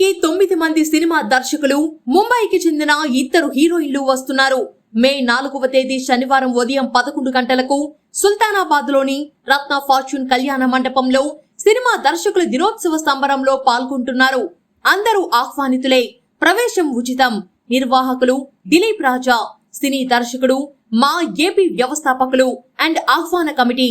ఇప్పటికే తొమ్మిది మంది సినిమా దర్శకులు ముంబైకి చెందిన ఇద్దరు హీరోయిన్లు వస్తున్నారు. మే నాలుగవ తేదీ శనివారం ఉదయం పదకొండు గంటలకు సుల్తానాబాద్లోని రత్న ఫార్చ్యూన్ కళ్యాణ మండపంలో సినిమా దర్శకుల దినోత్సవ సంబరంలో పాల్గొంటున్నారు. అందరూ ఆహ్వానితులే. ప్రవేశం ఉచితం. నిర్వాహకులు దిలీప్ రాజా సినీ దర్శకుడు మా ఏపీ వ్యవస్థాపకులు అండ్ ఆహ్వాన committee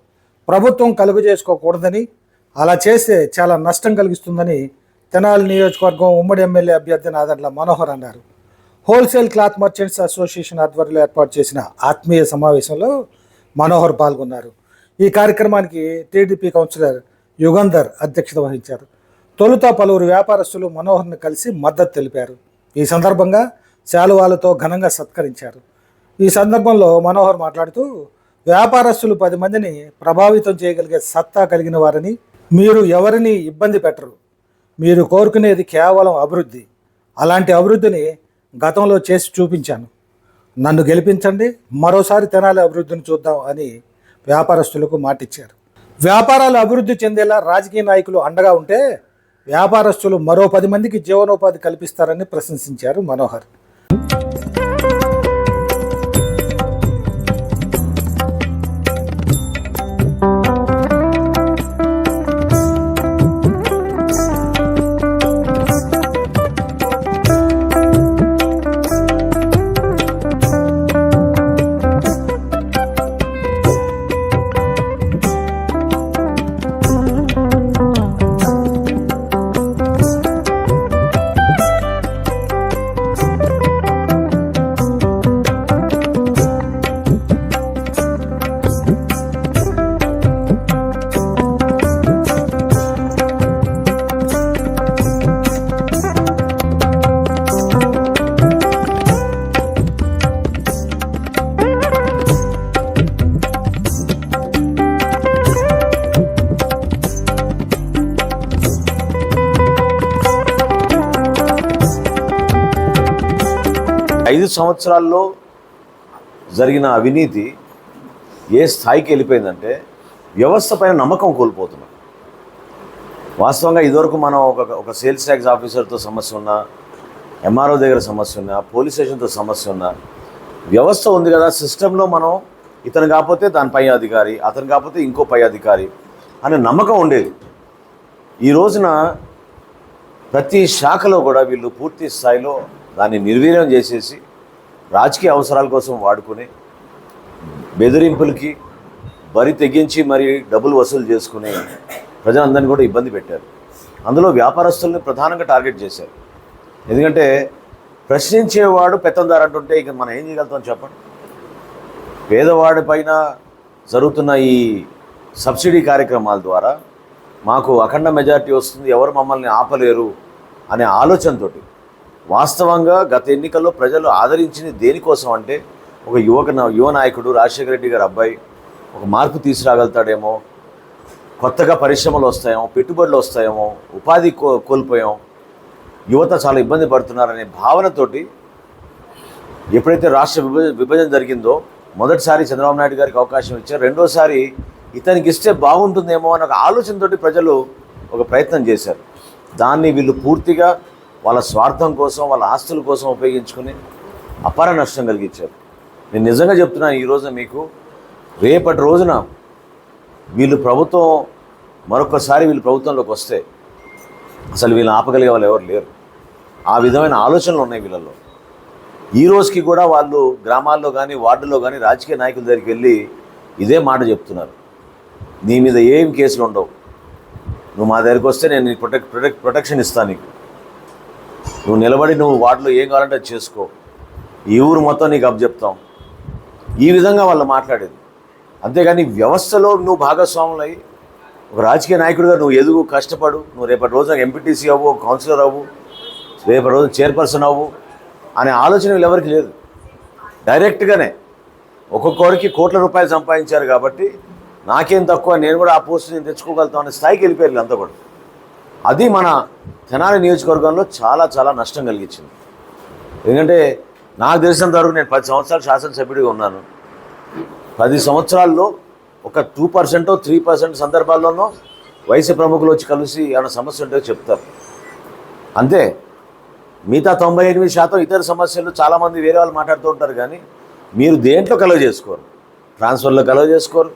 ప్రభుత్వం కలుగు చేసుకోకూడదని అలా చేస్తే చాలా నష్టం కలిగిస్తుందని తెనాలి నియోజకవర్గం ఉమ్మడి ఎమ్మెల్యే అభ్యర్థి నాదండ్ల మనోహర్ అన్నారు. హోల్సేల్ క్లాత్ మర్చెంట్స్ అసోసియేషన్ ఆధ్వర్యంలో ఏర్పాటు చేసిన ఆత్మీయ సమావేశంలో మనోహర్ పాల్గొన్నారు. ఈ కార్యక్రమానికి టీడీపీ కౌన్సిలర్ యుగంధర్ అధ్యక్షత వహించారు. తొలుత పలువురు వ్యాపారస్తులు మనోహర్ని కలిసి మద్దతు తెలిపారు. ఈ సందర్భంగా శాలువాలతో ఘనంగా సత్కరించారు. ఈ సందర్భంలో మనోహర్ మాట్లాడుతూ వ్యాపారస్తులు పది మందిని ప్రభావితం చేయగలిగే సత్తా కలిగిన వారని మీరు ఎవరిని ఇబ్బంది పెట్టరు. మీరు కోరుకునేది కేవలం అభివృద్ధి. అలాంటి అభివృద్ధిని గతంలో చేసి చూపించాను. నన్ను గెలిపించండి మరోసారి తెనాలి అభివృద్ధిని చూద్దాం అని వ్యాపారస్తులకు మాటిచ్చారు. వ్యాపారాలు అభివృద్ధి చెందేలా రాజకీయ నాయకులు అండగా ఉంటే వ్యాపారస్తులు మరో పది మందికి జీవనోపాధి కల్పిస్తారని ప్రశంసించారు మనోహర్. ఐదు సంవత్సరాల్లో జరిగిన అవినీతి ఏ స్థాయికి వెళ్ళిపోయిందంటే వ్యవస్థ పైన నమ్మకం కోల్పోతున్నాం. వాస్తవంగా ఇదివరకు మనం ఒక ఒక సేల్స్ ట్యాక్స్ ఆఫీసర్తో సమస్య ఉన్నా ఎంఆర్ఓ దగ్గర సమస్య ఉన్నా పోలీస్ స్టేషన్తో సమస్య ఉన్నా వ్యవస్థ ఉంది కదా సిస్టంలో మనం ఇతను కాకపోతే దాని పై అధికారి అతను కాకపోతే ఇంకో పై అధికారి అనే నమ్మకం ఉండేది. ఈ రోజున ప్రతి శాఖలో కూడా వీళ్ళు పూర్తి స్థాయిలో దాన్ని నిర్వీర్యం చేసేసి రాజకీయ అవసరాల కోసం వాడుకుని బెదిరింపులకి బరి తెగించి మరి డబ్బులు వసూలు చేసుకుని ప్రజలందరినీ కూడా ఇబ్బంది పెట్టారు. అందులో వ్యాపారస్తుల్ని ప్రధానంగా టార్గెట్ చేశారు. ఎందుకంటే ప్రశ్నించేవాడు పెత్తందారు అంటుంటే ఇక మనం ఏం చేయగలుగుతాం చెప్పండి? పేదవాడి పైన జరుగుతున్న ఈ సబ్సిడీ కార్యక్రమాల ద్వారా మాకు అఖండ మెజారిటీ వస్తుంది ఎవరు మమ్మల్ని ఆపలేరు అనే ఆలోచనతోటి. వాస్తవంగా గత ఎన్నికల్లో ప్రజలు ఆదరించింది దేనికోసం అంటే ఒక యువక యువ నాయకుడు రాజశేఖర రెడ్డి గారు అబ్బాయి ఒక మార్పు తీసుకురాగలుగుతాడేమో కొత్తగా పరిశ్రమలు వస్తాయేమో పెట్టుబడులు వస్తాయేమో ఉపాధి కో కోల్పోయాం యువత చాలా ఇబ్బంది పడుతున్నారనే భావనతోటి ఎప్పుడైతే రాష్ట్ర విభజన విభజన జరిగిందో మొదటిసారి చంద్రబాబు నాయుడు గారికి అవకాశం ఇచ్చారు రెండోసారి ఇతనికి ఇస్తే బాగుంటుందేమో అనే ఒక ఆలోచనతోటి ప్రజలు ఒక ప్రయత్నం చేశారు. దాన్ని వీళ్ళు పూర్తిగా వాళ్ళ స్వార్థం కోసం వాళ్ళ ఆస్తుల కోసం ఉపయోగించుకుని అపార నష్టం కలిగించారు. నేను నిజంగా చెప్తున్నాను ఈ మీకు రేపటి రోజున వీళ్ళు ప్రభుత్వం మరొకసారి వీళ్ళు ప్రభుత్వంలోకి వస్తే అసలు వీళ్ళని ఆపగలిగే వాళ్ళు ఎవరు లేరు. ఆ విధమైన ఆలోచనలు ఉన్నాయి వీళ్ళల్లో. ఈ రోజుకి కూడా వాళ్ళు గ్రామాల్లో కానీ వార్డుల్లో కానీ రాజకీయ నాయకుల దగ్గరికి వెళ్ళి ఇదే మాట చెప్తున్నారు. నీ మీద ఏం కేసులు ఉండవు. నువ్వు మా దగ్గరికి వస్తే నేను ప్రొటెక్ ప్రొటెక్ ప్రొటెక్షన్ ఇస్తాను నీకు. నువ్వు నిలబడి నువ్వు వాటిలో ఏం కావాలంటే అది చేసుకో. ఈ ఊరు మొత్తం నీకు అప్పచెప్తాం ఈ విధంగా వాళ్ళు మాట్లాడేది. అంతేగాని వ్యవస్థలో నువ్వు భాగస్వాములు అయ్యి ఒక రాజకీయ నాయకుడిగా నువ్వు ఎదుగు కష్టపడు నువ్వు రేపటి రోజున ఎంపీటీసీ అవ్వు కౌన్సిలర్ అవ్వు రేపటి రోజు చైర్పర్సన్ అవ్వు అనే ఆలోచన ఎవరికి లేదు. డైరెక్ట్గానే ఒక్కొక్కరికి కోట్ల రూపాయలు సంపాదించారు కాబట్టి నాకేం తక్కువ నేను కూడా ఆ పోస్ట్ నేను తెచ్చుకోగలుగుతాం అనే స్థాయికి వెళ్ళిపోయారు అంతా కూడా. అది మన తెనాలి నియోజకవర్గంలో చాలా చాలా నష్టం కలిగించింది. ఎందుకంటే నాకు తెలిసినంత వరకు నేను పది సంవత్సరాలు శాసనసభ్యుడిగా ఉన్నాను. పది సంవత్సరాల్లో ఒక టూ పర్సెంటో త్రీ పర్సెంట్ సందర్భాల్లోనో వయసు ప్రముఖులు వచ్చి కలిసి ఏమైనా సమస్య ఉంటే చెప్తారు. అంతే. మిగతా తొంభై ఎనిమిది శాతం ఇతర సమస్యలు చాలామంది వేరే వాళ్ళు మాట్లాడుతూ ఉంటారు కానీ మీరు దేంట్లో కలవ చేసుకోరు? ట్రాన్స్ఫర్లో కలవ చేసుకోరు?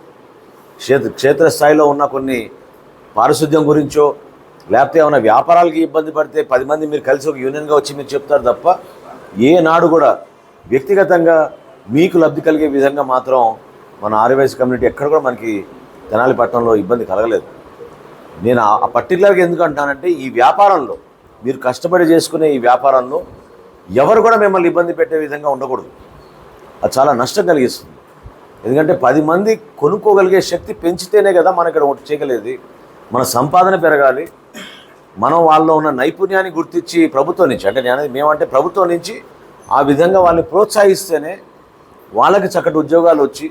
క్షేత్ర క్షేత్రస్థాయిలో ఉన్న కొన్ని పారిశుద్ధ్యం గురించో లేకపోతే ఏమైనా వ్యాపారాలకి ఇబ్బంది పడితే పది మంది మీరు కలిసి ఒక యూనియన్గా వచ్చి మీరు చెప్తారు తప్ప ఏనాడు కూడా వ్యక్తిగతంగా మీకు లబ్ధి కలిగే విధంగా మాత్రం మన ఆర్యవైస్ కమ్యూనిటీ ఎక్కడ కూడా మనకి తెనాలి పట్టణంలో ఇబ్బంది కలగలేదు. నేను ఆ- ఆ పర్టికులర్గా ఎందుకు అంటానంటే ఈ వ్యాపారంలో మీరు కష్టపడి చేసుకునే ఈ వ్యాపారంలో ఎవరు కూడా మిమ్మల్ని ఇబ్బంది పెట్టే విధంగా ఉండకూడదు. అది చాలా నష్టం కలిగిస్తుంది. ఎందుకంటే పది మంది కొనుక్కోగలిగే శక్తి పెంచితేనే కదా మనం ఇక్కడ ఒకటి చేయగలేదు మన సంపాదన పెరగాలి. మనం వాళ్ళలో ఉన్న నైపుణ్యాన్ని గుర్తించి ప్రభుత్వం నుంచి అంటే నేను మేమంటే ప్రభుత్వం నుంచి ఆ విధంగా వాళ్ళని ప్రోత్సహిస్తేనే వాళ్ళకి చక్కటి ఉద్యోగాలు వచ్చి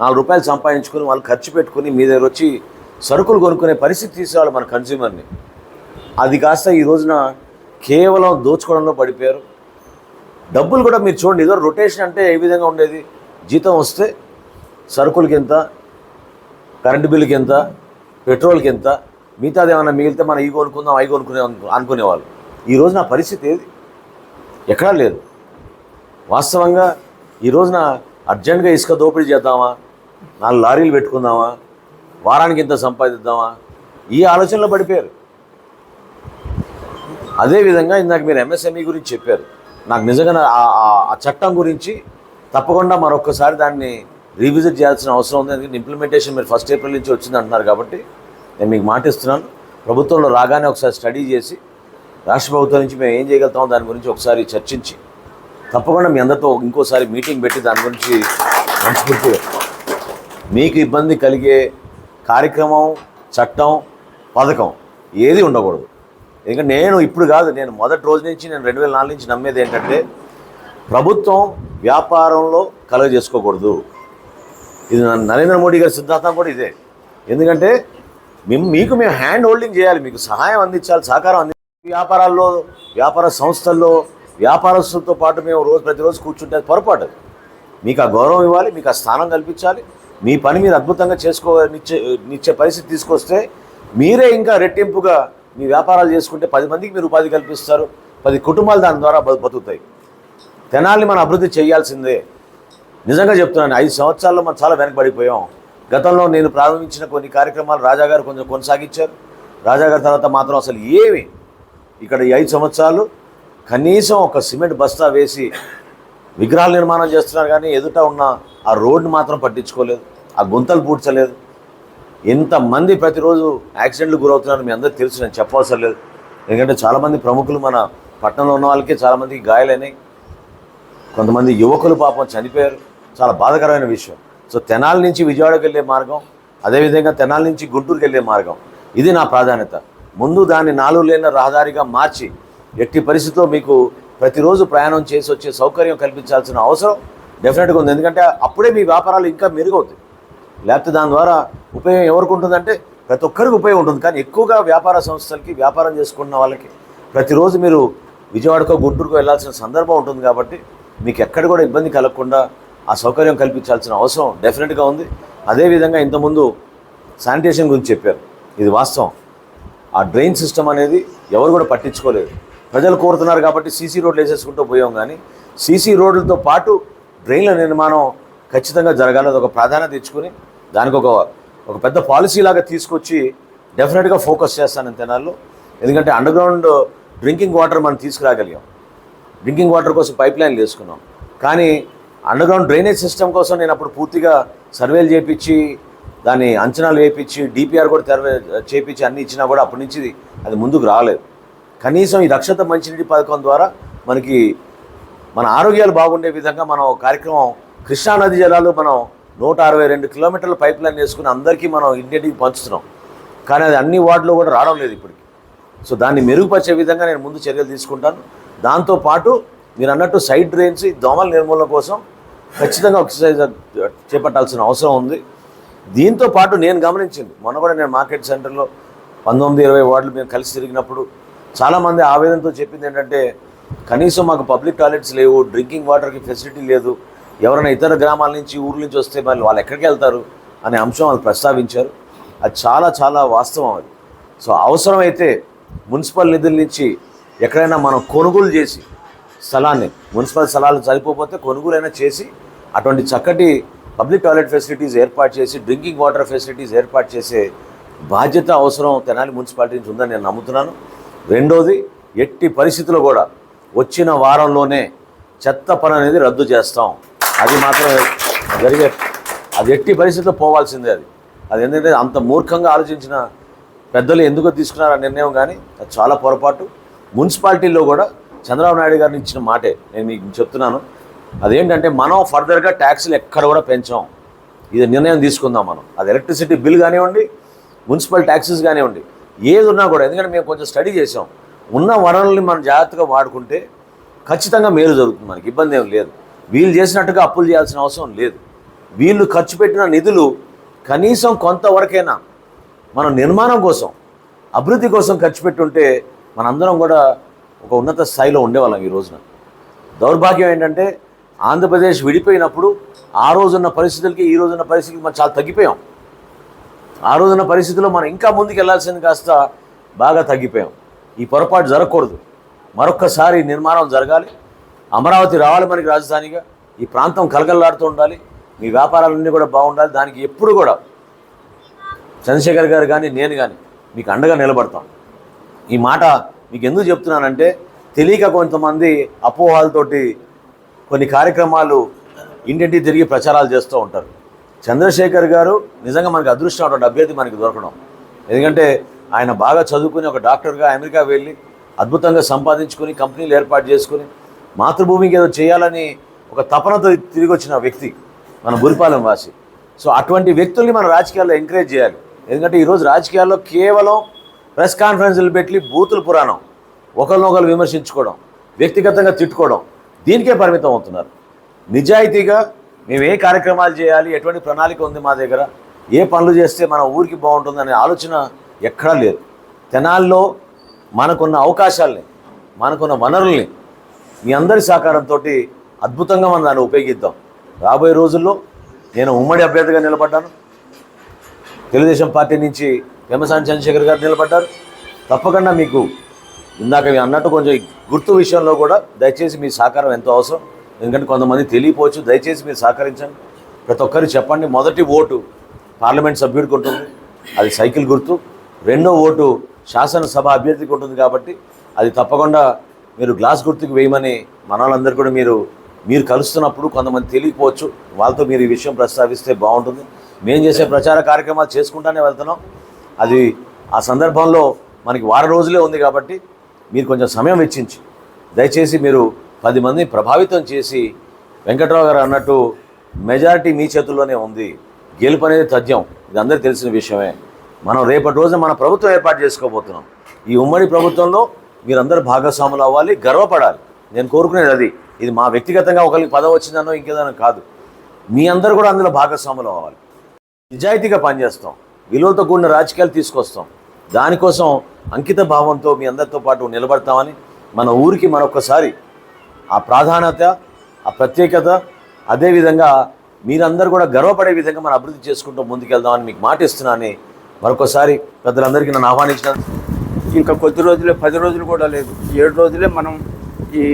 నాలుగు రూపాయలు సంపాదించుకొని వాళ్ళు ఖర్చు పెట్టుకుని మీ దగ్గర వచ్చి సరుకులు కొనుక్కునే పరిస్థితి తీసేవాళ్ళు మన కన్జ్యూమర్ని అది కాస్త ఈ రోజున కేవలం దోచుకోవడంలో పడిపోయారు. డబ్బులు కూడా మీరు చూడండి ఏదో రొటేషన్ అంటే ఏ విధంగా ఉండేది? జీతం వస్తే సరుకులకి ఎంత? కరెంటు బిల్లుకి ఎంత? పెట్రోల్కి ఎంత మిగతాది ఏమైనా మిగిలితే మనం ఈ కొనుక్కుందాం అవి కొనుక్కునే అనుకునేవాళ్ళు. ఈ నా పరిస్థితి ఏది? ఎక్కడా లేదు. వాస్తవంగా ఈ రోజున అర్జెంటుగా ఇసుక దోపిడీ చేద్దామా? నాలుగు లారీలు పెట్టుకుందామా? వారానికి ఇంత సంపాదిద్దామా? ఈ ఆలోచనలో పడిపోయారు. అదేవిధంగా ఇందాక మీరు ఎంఎస్ఎంఈ గురించి చెప్పారు. నాకు నిజంగా ఆ- ఆ చట్టం గురించి తప్పకుండా మరొకసారి దాన్ని రీవిజిట్ చేయాల్సిన అవసరం ఉంది ఎందుకంటే ఇంప్లిమెంటేషన్ మీరు ఫస్ట్ ఏప్రిల్ నుంచి వచ్చింది అంటున్నారు కాబట్టి నేను మీకు మాట ఇస్తున్నాను ప్రభుత్వంలో రాగానే ఒకసారి స్టడీ చేసి రాష్ట్ర ప్రభుత్వం నుంచి మేము ఏం చేయగలుగుతామో దాని గురించి ఒకసారి చర్చించి తప్పకుండా మీ అందరితో ఇంకోసారి మీటింగ్ పెట్టి దాని గురించి మనస్ఫూర్తిగా మీకు ఇబ్బంది కలిగే కార్యక్రమం చట్టం పథకం ఏది ఉండకూడదు. ఎందుకంటే నేను ఇప్పుడు కాదు నేను మొదటి రోజు నుంచి నేను రెండు వేల నాలుగు నుంచి నమ్మేది ఏంటంటే ప్రభుత్వం వ్యాపారంలో కలుగ చేసుకోకూడదు ఇది నరేంద్ర మోడీ గారి సిద్ధాంతం కూడా ఇదే. ఎందుకంటే మేము మీకు మేము హ్యాండ్ హోల్డింగ్ చేయాలి మీకు సహాయం అందించాలి సహకారం అంది వ్యాపారాల్లో వ్యాపార సంస్థల్లో వ్యాపారస్తులతో పాటు మేము రోజు ప్రతిరోజు కూర్చుంటే పొరపాటు మీకు ఆ గౌరవం ఇవ్వాలి మీకు ఆ స్థానం కల్పించాలి. మీ పని మీరు అద్భుతంగా చేసుకో నిచ్చే నిచ్చే పరిస్థితి తీసుకొస్తే మీరే ఇంకా రెట్టింపుగా మీ వ్యాపారాలు చేసుకుంటే పది మందికి మీరు ఉపాధి కల్పిస్తారు పది కుటుంబాలు దాని ద్వారా బతుకుతాయి. తెనాల్ని మనం అభివృద్ధి చేయాల్సిందే. నిజంగా చెప్తున్నాను ఐదు సంవత్సరాల్లో మనం చాలా వెనకబడిపోయాం. గతంలో నేను ప్రారంభించిన కొన్ని కార్యక్రమాలు రాజా గారు కొంచెం కొనసాగించారు. రాజాగారి తర్వాత మాత్రం అసలు ఏమి. ఇక్కడ ఈ ఐదు సంవత్సరాలు కనీసం ఒక సిమెంట్ బస్తా వేసి విగ్రహాల నిర్మాణం చేస్తున్నారు కానీ ఎదుట ఉన్న ఆ రోడ్ని మాత్రం పట్టించుకోలేదు. ఆ గుంతలు పూడ్చలేదు. ఎంతమంది ప్రతిరోజు యాక్సిడెంట్లు గురవుతున్నారు మీ అందరికీ తెలుసు నేను చెప్పవసరం లేదు. ఎందుకంటే చాలామంది ప్రముఖులు మన పట్టణంలో ఉన్న వాళ్ళకి చాలామందికి గాయాలైనాయి. కొంతమంది యువకులు పాపం చనిపోయారు. చాలా బాధాకరమైన విషయం. సో తెనాలి నుంచి విజయవాడకు వెళ్ళే మార్గం అదేవిధంగా తెనాలి నుంచి గుంటూరుకి వెళ్ళే మార్గం. ఇది నా ప్రాధాన్యత. ముందు దాన్ని నాలుగు లేన రహదారిగా మార్చి ఎట్టి పరిస్థితిలో మీకు ప్రతిరోజు ప్రయాణం చేసి వచ్చే సౌకర్యం కల్పించాల్సిన అవసరం డెఫినెట్గా ఉంది. ఎందుకంటే అప్పుడే మీ వ్యాపారాలు ఇంకా మెరుగవుతాయి. లేకపోతే దాని ద్వారా ఉపయోగం ఎవరికి ఉంటుందంటే ప్రతి ఒక్కరికి ఉపయోగం ఉంటుంది. కానీ ఎక్కువగా వ్యాపార సంస్థలకి వ్యాపారం చేసుకున్న వాళ్ళకి ప్రతిరోజు మీరు విజయవాడకో గుంటూరుకో వెళ్ళాల్సిన సందర్భం ఉంటుంది కాబట్టి మీకు ఎక్కడ కూడా ఇబ్బంది కలగకుండా ఆ సౌకర్యం కల్పించాల్సిన అవసరం డెఫినెట్గా ఉంది. అదేవిధంగా ఇంతకుముందు శానిటేషన్ గురించి చెప్పారు. ఇది వాస్తవం. ఆ డ్రైన్ సిస్టమ్ అనేది ఎవరు కూడా పట్టించుకోలేదు. ప్రజలు కోరుతున్నారు కాబట్టి సీసీ రోడ్లు వేసేసుకుంటూ పోయాం కానీ సీసీ రోడ్లతో పాటు డ్రైన్ల నిర్మాణం ఖచ్చితంగా జరగాలి. అది ఒక ప్రాధాన్యత ఇచ్చుకొని దానికి ఒక ఒక పెద్ద పాలసీ లాగా తీసుకొచ్చి డెఫినెట్గా ఫోకస్ చేస్తాను తెనాల్లో. ఎందుకంటే అండర్గ్రౌండ్ డ్రింకింగ్ వాటర్ మనం తీసుకురాగలిగాం. డ్రింకింగ్ వాటర్ కోసం పైప్ లైన్లు వేసుకున్నాం. కానీ అండర్గ్రౌండ్ డ్రైనేజ్ సిస్టమ్ కోసం నేను అప్పుడు పూర్తిగా సర్వేలు చేపించి దాన్ని అంచనాలు వేయించి డిపిఆర్ కూడా తెరవే చేపించి అన్ని ఇచ్చినా కూడా అప్పటి నుంచి అది ముందుకు రాలేదు. కనీసం ఈ రక్షత మంచినీటి పథకం ద్వారా మనకి మన ఆరోగ్యాలు బాగుండే విధంగా మనం కార్యక్రమం కృష్ణానది జలాలు మనం నూట అరవై రెండు కిలోమీటర్ల పైప్ లైన్ వేసుకుని అందరికీ మనం ఇంటింటికి పంచుతున్నాం. కానీ అది అన్ని వార్డులో కూడా రావడం లేదు ఇప్పటికి. సో దాన్ని మెరుగుపరిచే విధంగా నేను ముందు చర్యలు తీసుకుంటాను. దాంతోపాటు మీరు అన్నట్టు సైడ్ డ్రైన్స్ ఈ దోమల నిర్మూలన కోసం ఖచ్చితంగా ఎక్సర్సైజ్ చేపట్టాల్సిన అవసరం ఉంది. దీంతో పాటు నేను గమనించింది మొన్న కూడా నేను మార్కెట్ సెంటర్లో పంతొమ్మిది ఇరవై వార్డులు మేము కలిసి తిరిగినప్పుడు చాలామంది ఆవేదనతో చెప్పింది ఏంటంటే కనీసం మాకు పబ్లిక్ టాయిలెట్స్ లేవు డ్రింకింగ్ వాటర్కి ఫెసిలిటీ లేదు ఎవరైనా ఇతర గ్రామాల నుంచి ఊర్ల నుంచి వస్తే మళ్ళీ వాళ్ళు ఎక్కడికి వెళ్తారు? అనే అంశం వాళ్ళు ప్రస్తావించారు. అది చాలా చాలా వాస్తవం అది. సో అవసరమైతే మున్సిపల్ నిధుల నుంచి ఎక్కడైనా మనం కొనుగోలు చేసి స్థలాన్ని మున్సిపల్ స్థలాలు సరిపోతే కొనుగోలైనా చేసి అటువంటి చక్కటి పబ్లిక్ టాయిలెట్ ఫెసిలిటీస్ ఏర్పాటు చేసి డ్రింకింగ్ వాటర్ ఫెసిలిటీస్ ఏర్పాటు చేసే బాధ్యత అవసరం తెనాలి మున్సిపాలిటీ నుంచి ఉందని నేను నమ్ముతున్నాను. రెండోది ఎట్టి పరిస్థితుల్లో కూడా వచ్చిన వారంలోనే చెత్త పని అనేది రద్దు చేస్తాం. అది మాత్రం జరిగే అది ఎట్టి పరిస్థితుల్లో పోవాల్సిందే అది. అది ఏంటంటే అంత మూర్ఖంగా ఆలోచించిన పెద్దలు ఎందుకు తీసుకున్నారు ఆ నిర్ణయం కానీ అది చాలా పొరపాటు. మున్సిపాలిటీలో కూడా చంద్రబాబు నాయుడు గారిని ఇచ్చిన మాటే. నేను మీకు చెప్తున్నాను. అదేంటంటే మనం ఫర్దర్గా ట్యాక్సులు ఎక్కడ కూడా పెంచాం. ఇది నిర్ణయం తీసుకుందాం మనం. అది ఎలక్ట్రిసిటీ బిల్ కానివ్వండి మున్సిపల్ ట్యాక్సెస్ కానివ్వండి ఏది ఉన్నా కూడా. ఎందుకంటే మేము కొంచెం స్టడీ చేసాం ఉన్న వనరుల్ని మనం జాగ్రత్తగా వాడుకుంటే ఖచ్చితంగా మేలు జరుగుతుంది మనకి. ఇబ్బంది ఏం లేదు. వీళ్ళు చేసినట్టుగా అప్పులు చేయాల్సిన అవసరం లేదు. వీళ్ళు ఖర్చు పెట్టిన నిధులు కనీసం కొంతవరకైనా మన నిర్మాణం కోసం అభివృద్ధి కోసం ఖర్చు పెట్టుంటే మనందరం కూడా ఒక ఉన్నత స్థాయిలో ఉండేవాళ్ళం ఈ రోజున. దౌర్భాగ్యం ఏంటంటే ఆంధ్రప్రదేశ్ విడిపోయినప్పుడు ఆ రోజున్న పరిస్థితులకి ఈ రోజున్న పరిస్థితికి మనం చాలా తగ్గిపోయాం. ఆ రోజున్న పరిస్థితుల్లో మనం ఇంకా ముందుకు వెళ్ళాల్సింది కాస్త బాగా తగ్గిపోయాం. ఈ పొరపాటు జరగకూడదు. మరొక్కసారి నిర్మాణం జరగాలి. అమరావతి రావాలి మనకి రాజధానిగా. ఈ ప్రాంతం కలగల్లాడుతూ ఉండాలి. మీ వ్యాపారాలన్నీ కూడా బాగుండాలి. దానికి ఎప్పుడు కూడా చంద్రశేఖర్ గారు కానీ నేను కానీ మీకు అండగా నిలబడతాం. ఈ మాట మీకు ఎందుకు చెప్తున్నానంటే తెలియక కొంతమంది అపోహాలతోటి కొన్ని కార్యక్రమాలు ఇంటింటి తిరిగి ప్రచారాలు చేస్తూ ఉంటారు. చంద్రశేఖర్ గారు నిజంగా మనకి అదృష్టం అటువంటి అభ్యర్థి మనకి దొరకడం. ఎందుకంటే ఆయన బాగా చదువుకుని ఒక డాక్టర్గా అమెరికా వెళ్ళి అద్భుతంగా సంపాదించుకుని కంపెనీలు ఏర్పాటు చేసుకుని మాతృభూమికి ఏదో చేయాలని ఒక తపనతో తిరిగి వచ్చిన వ్యక్తి మన గురిపాలెం వాసి. సో అటువంటి వ్యక్తుల్ని మన రాజకీయాల్లో ఎంకరేజ్ చేయాలి. ఎందుకంటే ఈరోజు రాజకీయాల్లో కేవలం ప్రెస్ కాన్ఫరెన్స్లు పెట్టి బూతుల పురాణం ఒకరినొకరు విమర్శించుకోవడం వ్యక్తిగతంగా తిట్టుకోవడం దీనికే పరిమితం అవుతున్నారు. నిజాయితీగా మేము ఏ కార్యక్రమాలు చేయాలి ఎటువంటి ప్రణాళిక ఉంది మా దగ్గర ఏ పనులు చేస్తే మన ఊరికి బాగుంటుందనే ఆలోచన ఎక్కడా లేదు. తెనాల్లో మనకున్న అవకాశాల్ని మనకున్న వనరుల్ని మీ అందరి సహకారంతో అద్భుతంగా మనం దాన్ని ఉపయోగిద్దాం. రాబోయే రోజుల్లో నేను ఉమ్మడి అభ్యర్థిగా నిలబడ్డాను. తెలుగుదేశం పార్టీ నుంచి పెమసాని చంద్రశేఖర్ గారు నిలబడ్డారు. తప్పకుండా మీకు ఇందాక అన్నట్టు కొంచెం గుర్తు విషయంలో కూడా దయచేసి మీ సహకారం ఎంతో అవసరం. ఎందుకంటే కొంతమంది తెలియపోవచ్చు. దయచేసి మీరు సహకరించండి. ప్రతి ఒక్కరు చెప్పండి. మొదటి ఓటు పార్లమెంట్ సభ్యుడికి ఉంటుంది. అది సైకిల్ గుర్తు. రెండో ఓటు శాసనసభ అభ్యర్థికి ఉంటుంది కాబట్టి అది తప్పకుండా మీరు గ్లాస్ గుర్తుకు వేయమని మన కూడా మీరు మీరు కలుస్తున్నప్పుడు కొంతమంది తెలియకపోవచ్చు. వాళ్ళతో మీరు ఈ విషయం ప్రస్తావిస్తే బాగుంటుంది. మేము చేసే ప్రచార కార్యక్రమాలు చేసుకుంటానే వెళ్తున్నాం. అది ఆ సందర్భంలో మనకి వారం రోజులే ఉంది కాబట్టి మీరు కొంచెం సమయం వెచ్చించి దయచేసి మీరు పది మందిని ప్రభావితం చేసి వెంకట్రావు గారు అన్నట్టు మెజారిటీ మీ చేతుల్లోనే ఉంది. గెలుపు అనేది తథ్యం. ఇది అందరికీ తెలిసిన విషయమే. మనం రేపటి రోజున మన ప్రభుత్వం ఏర్పాటు చేసుకోబోతున్నాం. ఈ ఉమ్మడి ప్రభుత్వంలో మీరందరూ భాగస్వాములు అవ్వాలి గర్వపడాలి. నేను కోరుకునేది అది. ఇది మా వ్యక్తిగతంగా ఒకరికి పదవి వచ్చిందనో ఇంకేదనో కాదు. మీ అందరూ కూడా అందులో భాగస్వాములు అవ్వాలి. నిజాయితీగా పనిచేస్తాం. విలువలతో కూడిన రాజకీయాలు తీసుకొస్తాం. దానికోసం అంకిత భావంతో మీ అందరితో పాటు నిలబడతామని మన ఊరికి మరొకసారి ఆ ప్రాధాన్యత ఆ ప్రత్యేకత అదేవిధంగా మీరందరూ కూడా గర్వపడే విధంగా మనం అభివృద్ధి చేసుకుంటూ ముందుకెళ్దామని మీకు మాట ఇస్తున్నానని మరొకసారి పెద్దలందరికీ నన్ను ఆహ్వానించిన ఇంకా కొద్ది రోజులే పది రోజులు కూడా లేదు. ఏడు రోజులే మనం ఈ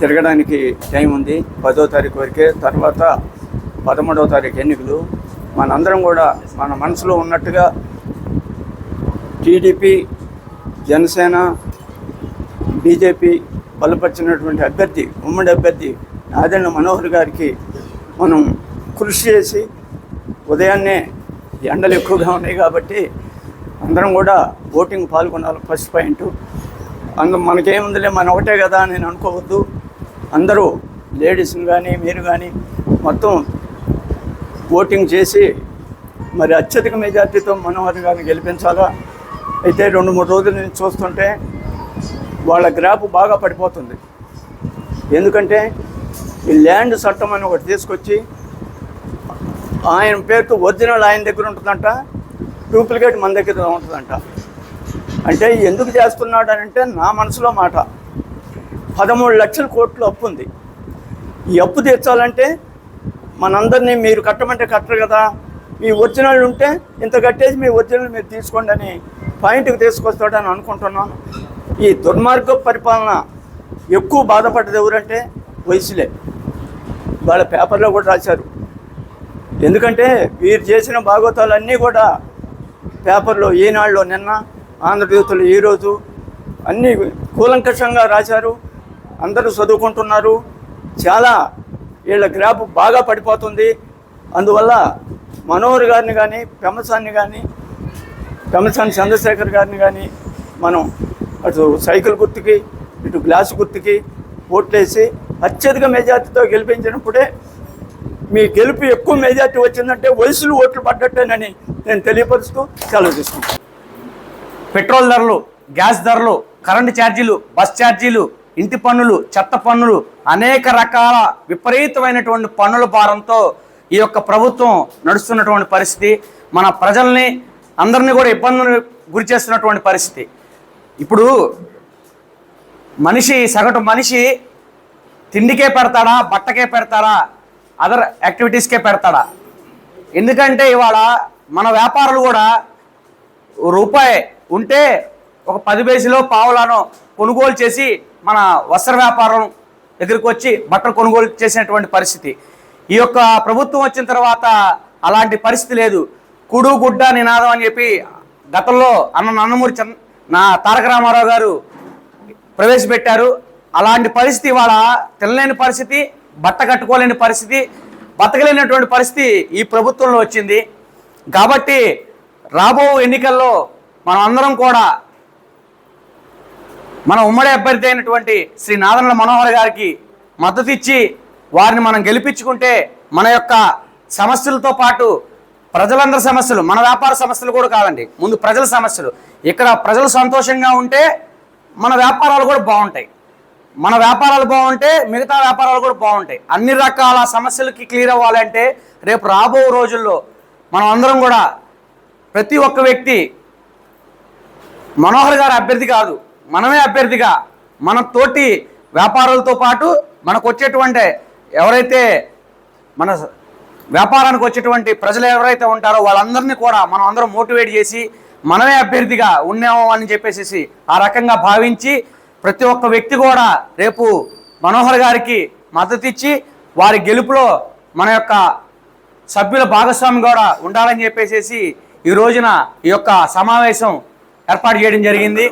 తిరగడానికి టైం ఉంది. పదో తారీఖు వరకే తర్వాత పదమూడవ తారీఖు ఎన్నికలు. మనందరం కూడా మన మనసులో ఉన్నట్టుగా టీడీపీ జనసేన బీజేపీ బలపరిచినటువంటి అభ్యర్థి ఉమ్మడి అభ్యర్థి నాదెండ్ల మనోహర్ గారికి మనం కృషి చేసి ఉదయాన్నే ఎండలు ఎక్కువగా ఉన్నాయి కాబట్టి అందరం కూడా ఓటింగ్ పాల్గొనాలి ఫస్ట్ పాయింట్. అందు మనకేముందిలే మన ఒకటే కదా అని నేను అనుకోవద్దు. అందరూ లేడీస్ని కానీ మీరు కానీ మొత్తం ఓటింగ్ చేసి మరి అత్యధిక మెజార్టీతో మనోహర్ గారిని గెలిపించాలా? అయితే రెండు మూడు రోజుల నుంచి చూస్తుంటే వాళ్ళ గ్రాఫ్ బాగా పడిపోతుంది. ఎందుకంటే ఈ ల్యాండ్ చట్టం అని ఒకటి తీసుకొచ్చి ఆయన పేరుతో ఒరిజినల్ ఆయన దగ్గర ఉంటుందంట డూప్లికేట్ మన దగ్గర ఉంటుందంట. అంటే ఎందుకు చేస్తున్నాడు అని అంటే నా మనసులో మాట. పదమూడు లక్షల కోట్లు అప్పు ఉంది. ఈ అప్పు తీర్చాలంటే మనందరినీ మీరు కట్టమంటే కట్టరు కదా. మీ ఒరిజినల్ ఉంటే ఇంత కట్టేసి మీ ఒరిజినల్ మీరు తీసుకోండి అని పాయింట్కి తీసుకొస్తాడని అనుకుంటున్నాను. ఈ దుర్మార్గ పరిపాలన ఎక్కువ బాధపడ్డది ఎవరంటే వయసులే. వాళ్ళ పేపర్లో కూడా రాశారు. ఎందుకంటే వీరు చేసిన భాగవతాలన్నీ కూడా పేపర్లో ఈనాడులో నిన్న ఆంధ్రజ్యోతులు ఈరోజు అన్నీ కూలంకషంగా రాశారు. అందరూ చదువుకుంటున్నారు. చాలా వీళ్ళ గ్రాఫ్ బాగా పడిపోతుంది. అందువల్ల మనోహర్ గారిని కానీ పెమసాన్ని కానీ పెమసాని చంద్రశేఖర్ గారిని కానీ మనం అటు సైకిల్ గుర్తుకి ఇటు గ్లాసు గుర్తుకి ఓట్లేసి అత్యధిక మెజార్టీతో గెలిపించినప్పుడే మీ గెలుపు ఎక్కువ మెజార్టీ వచ్చిందంటే వయసులు ఓట్లు పడ్డట్టేనని నేను తెలియపరుస్తూ సెలవు తీసుకుంటాను పెట్రోల్ ధరలు గ్యాస్ ధరలు కరెంటు ఛార్జీలు బస్ ఛార్జీలు ఇంటి పన్నులు చెత్త పన్నులు అనేక రకాల విపరీతమైనటువంటి పన్నుల భారంతో ఈ యొక్క ప్రభుత్వం నడుస్తున్నటువంటి పరిస్థితి మన ప్రజల్ని అందరినీ కూడా ఇబ్బందులు గురి చేస్తున్నటువంటి పరిస్థితి. ఇప్పుడు మనిషి సగటు మనిషి తిండికే పెడతాడా బట్టకే పెడతాడా అదర్ యాక్టివిటీస్కే పెడతాడా? ఎందుకంటే ఇవాళ మన వ్యాపారులు కూడా రూపాయి ఉంటే ఒక పది బేసిలో పావులను కొనుగోలు చేసి మన వస్త్ర వ్యాపారం దగ్గరికి వచ్చి బట్టలు కొనుగోలు చేసినటువంటి పరిస్థితి. ఈ యొక్క ప్రభుత్వం వచ్చిన తర్వాత అలాంటి పరిస్థితి లేదు. కుడు గుడ్డ నినాదం అని చెప్పి గతంలో అన్న నన్నమూరి చంద్ర నా తారక రామారావు గారు ప్రవేశపెట్టారు. అలాంటి పరిస్థితి ఇవాళ తినలేని పరిస్థితి బట్ట కట్టుకోలేని పరిస్థితి బతకలేనటువంటి పరిస్థితి ఈ ప్రభుత్వంలో వచ్చింది. కాబట్టి రాబో ఎన్నికల్లో మనం అందరం కూడా మన ఉమ్మడి అభ్యర్థి అయినటువంటి శ్రీ నాదనల మనోహర్ గారికి మద్దతు ఇచ్చి వారిని మనం గెలిపించుకుంటే మన యొక్క సమస్యలతో పాటు ప్రజలందరి సమస్యలు మన వ్యాపార సమస్యలు కూడా కాదండి. ముందు ప్రజల సమస్యలు. ఇక్కడ ప్రజలు సంతోషంగా ఉంటే మన వ్యాపారాలు కూడా బాగుంటాయి. మన వ్యాపారాలు బాగుంటే మిగతా వ్యాపారాలు కూడా బాగుంటాయి. అన్ని రకాల సమస్యలకి క్లియర్ అవ్వాలంటే రేపు రాబో రోజుల్లో మనం అందరం కూడా ప్రతి ఒక్క వ్యక్తి మనోహర్ గారు అభ్యర్థి కాదు మనమే అభ్యర్థిగా మన తోటి వ్యాపారులతో పాటు మనకు వచ్చేటువంటి ఎవరైతే మన వ్యాపారానికి వచ్చేటువంటి ప్రజలు ఎవరైతే ఉంటారో వాళ్ళందరినీ కూడా మనం అందరం మోటివేట్ చేసి మనమే అభ్యర్థిగా ఉన్నాము అని చెప్పేసి ఆ రకంగా భావించి ప్రతి ఒక్క వ్యక్తి కూడా రేపు మనోహర్ గారికి మద్దతు ఇచ్చి వారి గెలుపులో మన యొక్క సభ్యుల భాగస్వామి కూడా ఉండాలని చెప్పేసి ఈ రోజున ఈ యొక్క సమావేశం ఏర్పాటు చేయడం జరిగింది.